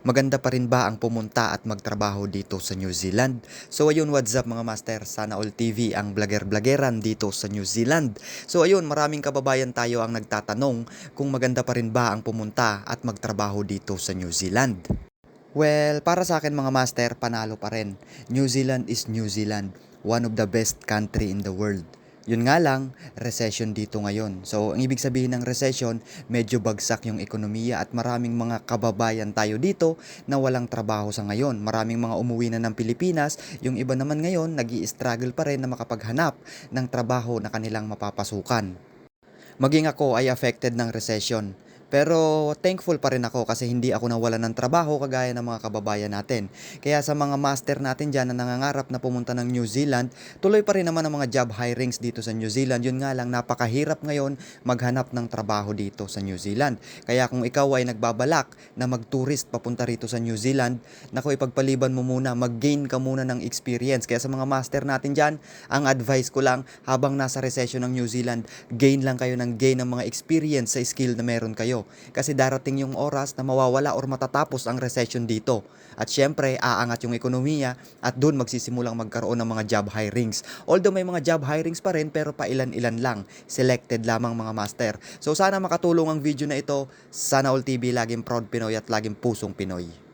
maganda pa rin ba ang pumunta at magtrabaho dito sa New Zealand? So ayun, what's up mga master? Sana All TV ang vlogger-vloggeran dito sa New Zealand. So ayun, maraming kababayan tayo ang nagtatanong kung maganda pa rin ba ang pumunta at magtrabaho dito sa New Zealand. Well, para sa akin mga master, panalo pa rin. New Zealand is New Zealand, one of the best country in the world. Yun nga lang, recession dito ngayon. So, ang ibig sabihin ng recession, medyo bagsak yung ekonomiya at maraming mga kababayan tayo dito na walang trabaho sa ngayon. Maraming mga umuwi na ng Pilipinas, yung iba naman ngayon, nag struggle pa rin na makapaghanap ng trabaho na kanilang mapapasukan. Maging ako ay affected ng recession. Pero thankful pa rin ako kasi hindi ako nawalan ng trabaho kagaya ng mga kababayan natin. Kaya sa mga master natin dyan na nangangarap na pumunta ng New Zealand, tuloy pa rin naman ang mga job hirings dito sa New Zealand. Yun nga lang, napakahirap ngayon maghanap ng trabaho dito sa New Zealand. Kaya kung ikaw ay nagbabalak na mag-tourist papunta rito sa New Zealand, naku ipagpaliban mo muna, mag-gain ka muna ng experience. Kaya sa mga master natin dyan, ang advice ko lang, habang nasa recession ng New Zealand, gain lang kayo ng gain ng mga experience sa skill na meron kayo. Kasi darating yung oras na mawawala or matatapos ang recession dito. At syempre, aangat yung ekonomiya at doon magsisimulang magkaroon ng mga job hirings. Although may mga job hirings pa rin pero pailan-ilan lang. Selected lamang mga master. So sana makatulong ang video na ito. Sana All TV laging proud Pinoy at laging pusong Pinoy.